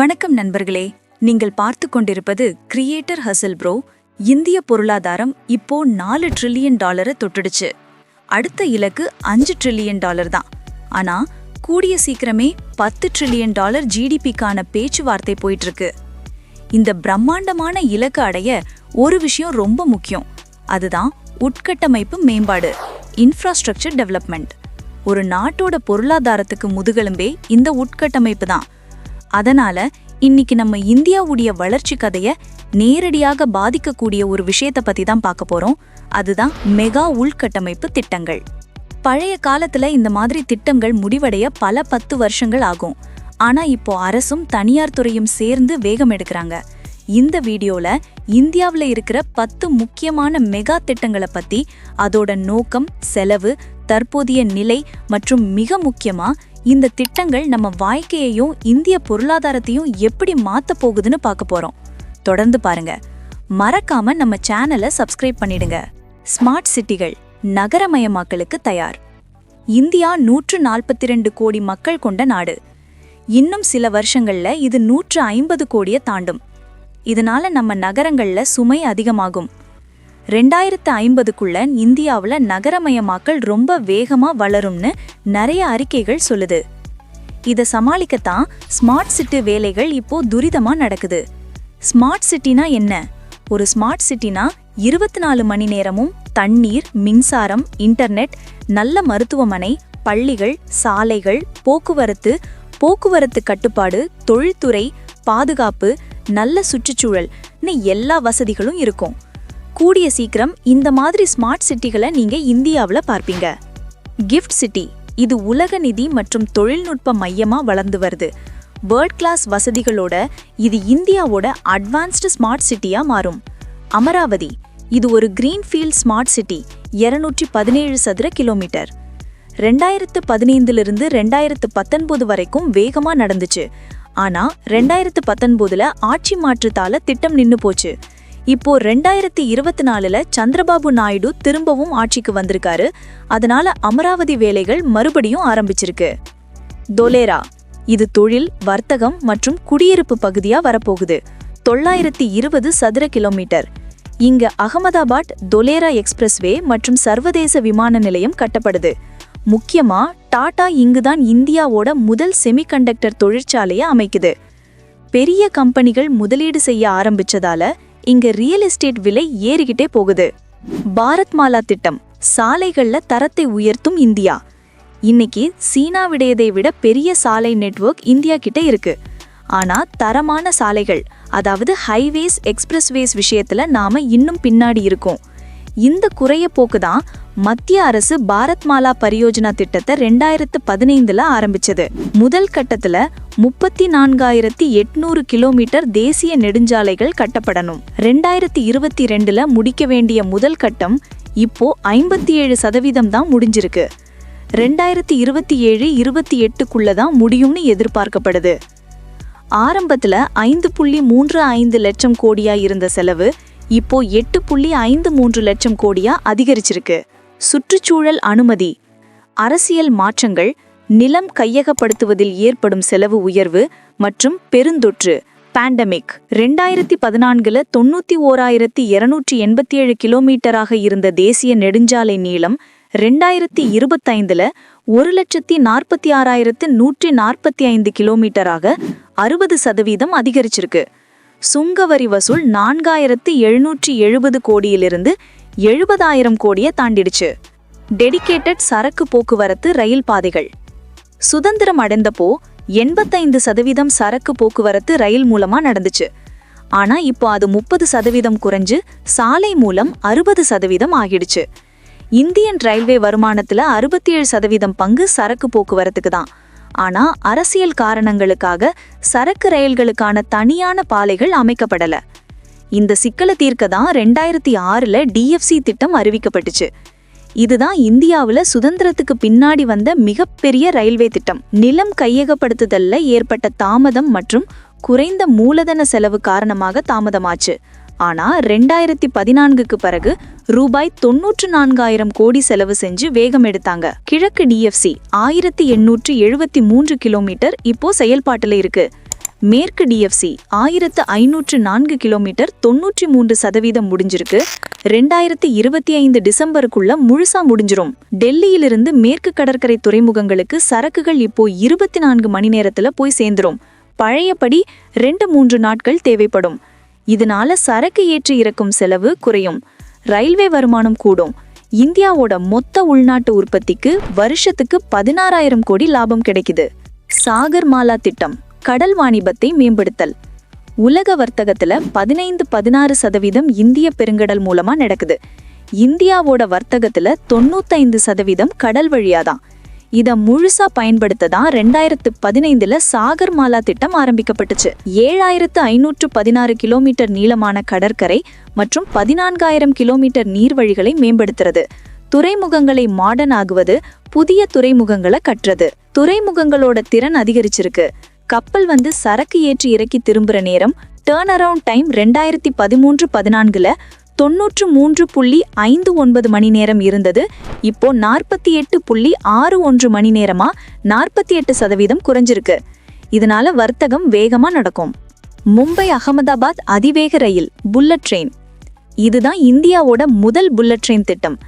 வணக்கம் நண்பர்களே. நீங்கள் பார்த்து கொண்டிருப்பது கிரியேட்டர் ஹசல் ப்ரோ இந்திய பொருளாதாரம் இப்போ நாலு ட்ரில்லியன் டாலரை தொட்டுடுச்சு. அடுத்த இலக்கு அஞ்சு ட்ரில்லியன் டாலர் தான். ஆனா கூடிய சீக்கிரமே பத்து ட்ரில்லியன் டாலர் ஜிடிபிக்கான பேச்சுவார்த்தை போயிட்டு இருக்கு இந்த பிரம்மாண்டமான இலக்கு அடைய ஒரு விஷயம் ரொம்ப முக்கியம். அதுதான் உட்கட்டமைப்பு மேம்பாடு இன்ஃப்ராஸ்ட்ரக்சர் டெவலப்மெண்ட் ஒரு நாட்டோட பொருளாதாரத்துக்கு முதுகெலும்பே இந்த உட்கட்டமைப்பு தான். அதனால இன்னைக்கு நம்ம இந்தியாவுடைய வளர்ச்சி கதையை நேரடியாக பாதிக்கக்கூடிய ஒரு விஷயத்தை பத்தி தான் பார்க்க போறோம். அதுதான் மெகா உள்கட்டமைப்பு திட்டங்கள். பழைய காலத்துல இந்த மாதிரி திட்டங்கள் முடிவடைய பல பத்து வருஷங்கள் ஆகும். ஆனா இப்போ அரசும் தனியார் துறையும் சேர்ந்து வேகம் எடுக்கிறாங்க. இந்த வீடியோல இந்தியாவுல இருக்கிற பத்து முக்கியமான மெகா திட்டங்களை பத்தி அதோட நோக்கம் செலவு தற்போதைய நிலை மற்றும் மிக முக்கியமா இந்த திட்டங்கள் நம்ம வாழ்க்கையையும் இந்திய பொருளாதாரத்தையும் எப்படி மாத்த போகுதுன்னு பார்க்க போறோம். தொடர்ந்து பாருங்க. மறக்காம நம்ம சேனலை சப்ஸ்கிரைப் பண்ணிடுங்க. ஸ்மார்ட் சிட்டிகள் நகரமயமாக்கலுக்கு தயார். இந்தியா நூற்று நாற்பத்தி ரெண்டு கோடி மக்கள் கொண்ட நாடு. இன்னும் சில வருஷங்கள்ல இது நூற்று ஐம்பது கோடியை தாண்டும். இதனால நம்ம நகரங்கள்ல சுமை அதிகமாகும். ரெண்டாயிரத்து ஐம்பதுக்குள்ள இந்தியாவில் நகரமயமாக்கல் ரொம்ப வேகமாக வளரும்னு நிறைய அறிக்கைகள் சொல்லுது. இதை சமாளிக்கத்தான் ஸ்மார்ட் சிட்டி வேலைகள் இப்போ துரிதமாக நடக்குது. ஸ்மார்ட் சிட்டினா என்ன? ஒரு ஸ்மார்ட் சிட்டினா இருபத்தி நாலு மணி நேரமும் தண்ணீர் மின்சாரம் இன்டர்நெட் நல்ல மருத்துவமனை பள்ளிகள் சாலைகள் போக்குவரத்து போக்குவரத்து கட்டுப்பாடு தொழில்துறை பாதுகாப்பு நல்ல சுற்றுச்சூழல்னு எல்லா வசதிகளும் இருக்கும். கூடிய சீக்கிரம் இந்த மாதிரி ஸ்மார்ட் சிட்டிகளை நீங்க இந்தியாவில் பார்ப்பீங்க. கிஃப்ட் சிட்டி இது உலக நிதி மற்றும் தொழில்நுட்ப மையமா வளர்ந்து வருது. வேர்ல்ட் கிளாஸ் வசதிகளோட இது இந்தியாவோட அட்வான்ஸ்டு ஸ்மார்ட் சிட்டியா மாறும். அமராவதி இது ஒரு கிரீன்ஃபீல்ட் ஸ்மார்ட் சிட்டி இருநூற்றி பதினேழு சதுர கிலோமீட்டர் ரெண்டாயிரத்து பதினைந்திலிருந்து ரெண்டாயிரத்து பத்தொன்பது வரைக்கும் வேகமாக நடந்துச்சு. ஆனால் ரெண்டாயிரத்து பத்தொன்பதுல ஆட்சி மாற்றத்தால திட்டம் நின்று போச்சு. இப்போ ரெண்டாயிரத்தி இருபத்தி நாலுல சந்திரபாபு நாயுடு திரும்பவும் ஆட்சிக்கு வந்திருக்காரு. அதனால அமராவதி வேலைகள் மறுபடியும் ஆரம்பிச்சிருக்கு. தொலேரா இது தொழில் வர்த்தகம் மற்றும் குடியிருப்பு பகுதியா வரப்போகுது. தொள்ளாயிரத்தி இருபது சதுர கிலோமீட்டர். இங்க அகமதாபாத் தொலேரா எக்ஸ்பிரஸ்வே மற்றும் சர்வதேச விமான நிலையம் கட்டப்படுது. முக்கியமா டாடா இங்குதான் இந்தியாவோட முதல் செமிகண்டக்டர் தொழிற்சாலையை அமைக்குது. பெரிய கம்பெனிகள் முதலீடு செய்ய ஆரம்பிச்சதால இங்க ரியல் எஸ்டேட் விலை ஏறிக்கிட்டே போகுது. பாரத் மாலா திட்டம் சாலைகள்ல தரத்தை உயர்த்தும் இந்தியா. இன்னைக்கு சீனாவுடையதை விட பெரிய சாலை நெட்வொர்க் இந்தியா கிட்ட இருக்கு. ஆனா தரமான சாலைகள் அதாவது ஹைவேஸ் எக்ஸ்பிரஸ்வேஸ் விஷயத்துல நாம இன்னும் பின்னாடி இருக்கோம். இந்த குறைய போக்கு தான் மத்திய அரசு பாரத் மாலா பரியோஜனா திட்டத்தை ரெண்டாயிரத்து பதினைந்துல ஆரம்பிச்சது. முதல் கட்டத்துல முப்பத்தி நான்காயிரத்தி எட்நூறு கிலோமீட்டர் தேசிய நெடுஞ்சாலைகள் கட்டப்படணும். ரெண்டாயிரத்தி இருபத்தி ரெண்டுல முடிக்க வேண்டிய முதல் கட்டம் இப்போ ஐம்பத்தி ஏழு சதவீதம் தான் முடிஞ்சிருக்கு. ரெண்டாயிரத்தி இருபத்தி ஏழு இருபத்தி எட்டுக்குள்ள தான் முடியும்னு எதிர்பார்க்கப்படுது. ஆரம்பத்துல ஐந்து புள்ளி மூன்று ஐந்து லட்சம் கோடியா இருந்த செலவு இப்போ எட்டு புள்ளி ஐந்து மூன்று லட்சம் கோடியா அதிகரிச்சிருக்கு. சுற்றுச்சூழல் அனுமதி. அரசியல் மாற்றங்கள் நிலம் கையகப்படுத்துவதில் ஏற்படும் செலவு உயர்வு மற்றும் பெருந்தொற்று. பேண்டமிக் ரெண்டாயிரத்தி பதினான்குல தொண்ணூத்தி ஓராயிரத்தி இருநூற்றி எண்பத்தி ஏழு கிலோமீட்டராக இருந்த தேசிய நெடுஞ்சாலை நீளம் ரெண்டாயிரத்தி இருபத்தைந்துல ஒரு லட்சத்தி நாற்பத்தி ஆறாயிரத்து நூற்றி நாற்பத்தி ஐந்து கிலோமீட்டராக அறுபது சதவீதம் அதிகரிச்சிருக்கு. சுங்கவரி வசூல் நான்காயிரத்து எழுநூற்றி எழுபது கோடியிலிருந்து எழுபதாயிரம் கோடியை தாண்டிடுச்சு. டெடிகேட்டட் சரக்கு போக்குவரத்து ரயில் பாதைகள். சுதந்திரம் அடைந்தப்போ எண்பத்தைந்து சதவீதம் சரக்கு போக்குவரத்து ரயில் மூலமா நடந்துச்சு. ஆனா இப்போ அது முப்பது சதவீதம் குறைஞ்சு சாலை மூலம் அறுபது சதவீதம் ஆகிடுச்சு. இந்தியன் ரயில்வே வருமானத்துல அறுபத்தி ஏழு சதவீதம் பங்கு சரக்கு போக்குவரத்துக்கு தான். ஆனா அரசியல் காரணங்களுக்காக சரக்கு ரயில்களுக்கான தனியான பாலைகள் அமைக்கப்படல. இந்த சிக்கலை தீர்க்க தான் ரெண்டாயிரத்தி ஆறுல டிஎஃப்சி திட்டம் அறிவிக்கப்பட்டுச்சு. இதுதான் இந்தியாவுல சுதந்திரத்துக்கு பின்னாடி வந்த மிகப்பெரிய ரயில்வே திட்டம். நிலம் கையகப்படுத்துதல்ல ஏற்பட்ட தாமதம் மற்றும் குறைந்த மூலதன செலவு காரணமாக தாமதமாச்சு. ஆனா ரெண்டாயிரத்தி பதினான்குக்கு பிறகு ரூபாய் தொன்னூற்று நான்காயிரம் கோடி செலவு செஞ்சு வேகம் எடுத்தாங்க. கிழக்கு டிஎஃப்சி ஆயிரத்தி எண்ணூற்று எழுபத்தி மூன்று கிலோமீட்டர் இப்போ செயல்பாட்டுல இருக்கு. மேற்கு டிஎஃப்சி ஆயிரத்து ஐநூற்று நான்கு கிலோமீட்டர் தொன்னூற்றி மூன்று சதவீதம் முடிஞ்சிருக்கு. ரெண்டாயிரத்தி இருபத்தி ஐந்து டிசம்பருக்குள்ள முழுசா முடிஞ்சிரும். டெல்லியிலிருந்து மேற்கு கடற்கரை துறைமுகங்களுக்கு சரக்குகள் இப்போ இருபத்தி நான்கு மணி நேரத்துல போய் சேர்ந்துரும். பழையபடி ரெண்டு மூன்று நாட்கள் தேவைப்படும். இதனால சரக்கு ஏற்றி இறக்கும் செலவு குறையும். ரயில்வே வருமானம் கூடும். இந்தியாவோட மொத்த உள்நாட்டு உற்பத்திக்கு வருஷத்துக்கு பதினாறாயிரம் கோடி லாபம் கிடைக்குது. சாகர் மாலா திட்டம். கடல் வாணிபத்தை மேம்படுத்தல். உலக வர்த்தகத்துல பதினைந்து பதினாறு சதவீதம் இந்திய பெருங்கடல் மூலமா நடக்குது. இந்தியாவோட வர்த்தகத்துல தொண்ணூத்தைந்து சதவீதம் கடல் வழியாதான். இதை முழுசா பயன்படுத்த தான் ரெண்டாயிரத்து பதினைந்துல சாகர் மாலா திட்டம் ஆரம்பிக்கப்பட்டுச்சு. ஏழாயிரத்து ஐநூற்று பதினாறு கிலோமீட்டர் நீளமான கடற்கரை மற்றும் பதினான்காயிரம் கிலோமீட்டர் நீர்வழிகளை மேம்படுத்துறது. துறைமுகங்களை மாடர்ன் ஆகுவது புதிய துறைமுகங்களை கட்டுறது துறைமுகங்களோட திறன் அதிகரிச்சிருக்கு. கப்பல் வந்து சரக்கு ஏற்றி இறக்கி திரும்புகிற நேரம் டேர்ன் அரவுண்ட் டைம் ரெண்டாயிரத்தி பதிமூன்று பதினான்குல தொன்னூற்று மூன்று புள்ளி ஐந்து ஒன்பது மணி நேரம் இருந்தது. இப்போ நாற்பத்தி எட்டு புள்ளி ஆறு ஒன்று மணி நேரமா நாற்பத்தி எட்டு சதவீதம் குறைஞ்சிருக்கு. இதனால வர்த்தகம் வேகமா நடக்கும். மும்பை அகமதாபாத் அதிவேக ரயில் புல்லட் ட்ரெயின். இதுதான் இந்தியாவோட முதல் புல்லட் ட்ரெயின் திட்டம்.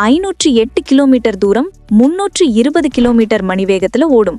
ஐநூற்றி எட்டு கிலோமீட்டர் தூரம் முன்னூற்று இருபது கிலோமீட்டர் மணி வேகத்தில் ஓடும்.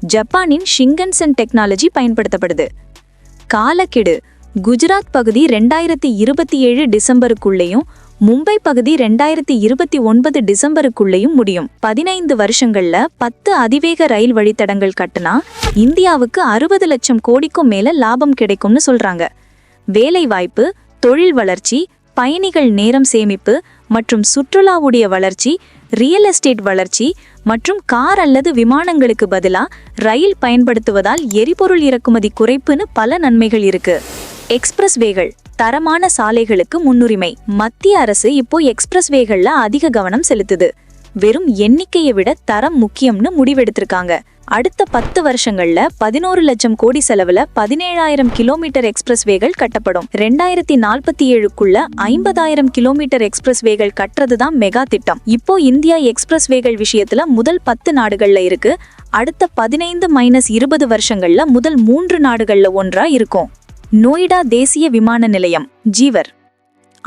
ஜப்பானின் ஷிங்கன்சன் டெக்னாலஜி பயன்படுத்தப்படுது. காலக்கெடு குஜராத் பகுதி ரெண்டாயிரத்தி இருபத்தி ஏழு டிசம்பருக்குள்ளேயும் மும்பை பகுதி ரெண்டாயிரத்தி இருபத்தி ஒன்பது டிசம்பருக்குள்ளேயும் முடியும். பதினைந்து வருஷங்கள்ல பத்து அதிவேக ரயில் வழித்தடங்கள் கட்டினா இந்தியாவுக்கு அறுபது லட்சம் கோடிக்கும் மேல லாபம் கிடைக்கும்னு சொல்றாங்க. வேலை வாய்ப்பு தொழில் வளர்ச்சி பயணிகள் நேரம் சேமிப்பு மற்றும் சுற்றுலாவுடைய வளர்ச்சி ரியல் எஸ்டேட் வளர்ச்சி மற்றும் கார் அல்லது விமானங்களுக்கு பதிலாக ரயில் பயன்படுத்துவதால் எரிபொருள் இறக்குமதி குறைப்புன்னு பல நன்மைகள் இருக்கு. எக்ஸ்பிரஸ் வேகள் தரமான சாலைகளுக்கு முன்னுரிமை. மத்திய அரசு இப்போ எக்ஸ்பிரஸ் வேகள்ல அதிக கவனம் செலுத்துது. வெறும் எண்ணிக்கையை விட தரம் முக்கியம்னு முடிவெடுத்திருக்காங்க. அடுத்த பத்து வருஷங்கள்ல பதினோரு லட்சம் கோடி செலவுல பதினேழாயிரம் கிலோமீட்டர் எக்ஸ்பிரஸ் வேகள் கட்டப்படும். ரெண்டாயிரத்தி நாற்பத்தி ஏழுக்குள்ள ஐம்பதாயிரம் கிலோமீட்டர் எக்ஸ்பிரஸ் வேகள் கட்டுறதுதான் மெகா திட்டம். இப்போ இந்தியா எக்ஸ்பிரஸ் வேகள் விஷயத்துல முதல் பத்து நாடுகள்ல இருக்கு. அடுத்த பதினைந்து மைனஸ் இருபது வருஷங்கள்ல முதல் மூன்று நாடுகள்ல ஒன்றா இருக்கும். நோய்டா தேசிய விமான நிலையம் ஜீவர்.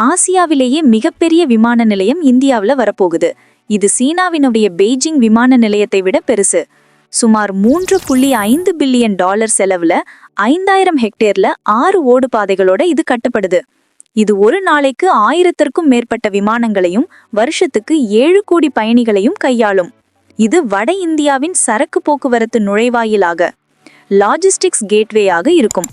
ஆசியாவிலேயே மிகப்பெரிய விமான நிலையம் இந்தியாவில் வரப்போகுது. இது சீனாவினுடைய பெய்ஜிங் விமான நிலையத்தை விட பெருசு. சுமார் மூன்று புள்ளி ஐந்து பில்லியன் டாலர் செலவுல ஐந்தாயிரம் ஹெக்டேர்ல ஆறு ஓடு பாதைகளோட இது கட்டப்படுது. இது ஒரு நாளைக்கு ஆயிரத்திற்கும் மேற்பட்ட விமானங்களையும் வருஷத்துக்கு ஏழு கோடி பயணிகளையும் கையாளும். இது வட இந்தியாவின் சரக்கு போக்குவரத்து நுழைவாயிலாக லாஜிஸ்டிக்ஸ் கேட்வேயாக இருக்கும்.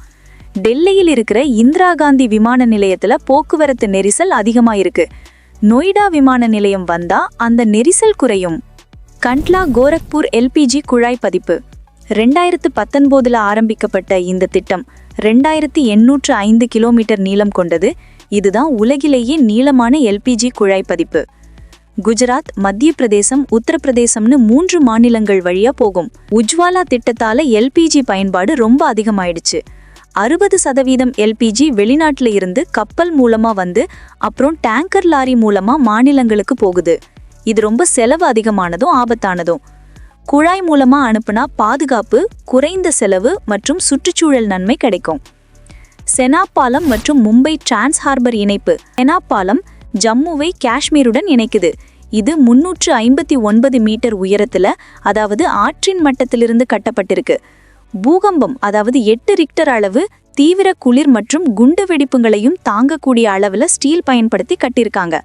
டெல்லியில் இருக்கிற இந்திரா காந்தி விமான நிலையத்துல போக்குவரத்து நெரிசல் அதிகமாக இருக்கு நொய்டா விமான நிலையம் வந்தா அந்த நெரிசல் குறையும். கண்ட்லா கோரக்பூர் எல்பிஜி குழாய் பதிப்பு. ரெண்டாயிரத்து பத்தொன்பதுல ஆரம்பிக்கப்பட்ட இந்த திட்டம் ரெண்டாயிரத்தி எண்ணூற்று ஐந்து கிலோமீட்டர் நீளம் கொண்டது. இதுதான் உலகிலேயே நீளமான எல்பிஜி குழாய் பதிப்பு. குஜராத் மத்திய பிரதேசம் உத்தரப்பிரதேசம்னு மூன்று மாநிலங்கள் வழியா போகும். உஜ்வாலா திட்டத்தால எல்பிஜி பயன்பாடு ரொம்ப அதிகமாயிடுச்சு. அறுபது சதவீதம் எல்பிஜி வெளிநாட்டில் இருந்து கப்பல் மூலமா வந்து அப்புறம் டேங்கர் லாரி மூலமா மாநிலங்களுக்கு போகுது. இது ரொம்ப செலவு அதிகமானதும் ஆபத்தானதும். குழாய் மூலமா அனுப்புனா பாதுகாப்பு குறைந்த செலவு மற்றும் சுற்றுச்சூழல் நன்மை கிடைக்கும். செனாப்பாலம் மற்றும் மும்பை டிரான்ஸ் ஹார்பர் இணைப்பு செனாப்பாலம் ஜம்முவை காஷ்மீருடன் இணைக்குது. இது முன்னூற்று ஐம்பத்தி ஒன்பது மீட்டர் உயரத்தில் அதாவது ஆற்றின் மட்டத்திலிருந்து கட்டப்பட்டிருக்கு. பூகம்பம் அதாவது எட்டு ரிக்டர் அளவு தீவிர குளிர் மற்றும் குண்டு வெடிப்புங்களையும் தாங்கக்கூடிய அளவில் ஸ்டீல் பயன்படுத்தி கட்டியிருக்காங்க.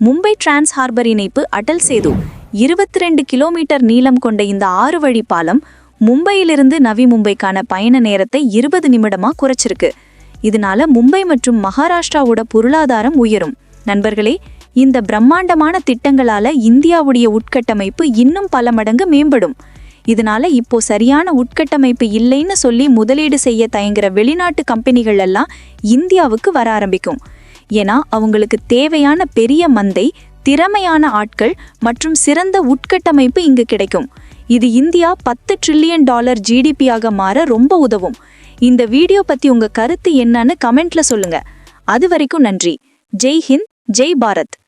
மும்பை டிரான்ஸ் ஹார்பர் இணைப்பு அடல் சேது இருபத்தி ரெண்டு கிலோமீட்டர் நீளம் கொண்ட இந்த ஆறு வழி பாலம் மும்பையிலிருந்து நவி மும்பைக்கான பயண நேரத்தை இருபது நிமிடமா குறைச்சிருக்கு. இதனால மும்பை மற்றும் மகாராஷ்டிராவோட பொருளாதாரம் உயரும். நண்பர்களே இந்த பிரம்மாண்டமான திட்டங்களால இந்தியாவுடைய உட்கட்டமைப்பு இன்னும் பல மடங்கு மேம்படும். இதனால இப்போ சரியான உட்கட்டமைப்பு இல்லைன்னு சொல்லி முதலீடு செய்ய தயங்குற வெளிநாட்டு கம்பெனிகள் எல்லாம் இந்தியாவுக்கு வர ஆரம்பிக்கும். ஏன்னா அவங்களுக்கு தேவையான பெரிய மந்தை திறமையான ஆட்கள் மற்றும் சிறந்த உட்கட்டமைப்பு இங்கு கிடைக்கும். இது இந்தியா பத்து ட்ரில்லியன் டாலர் ஜிடிபியாக மாற ரொம்ப உதவும். இந்த வீடியோ பத்தி உங்க கருத்து என்னன்னு கமெண்ட்ல சொல்லுங்க. அது வரைக்கும் நன்றி. ஜெய் ஹிந்த் ஜெய் பாரத்.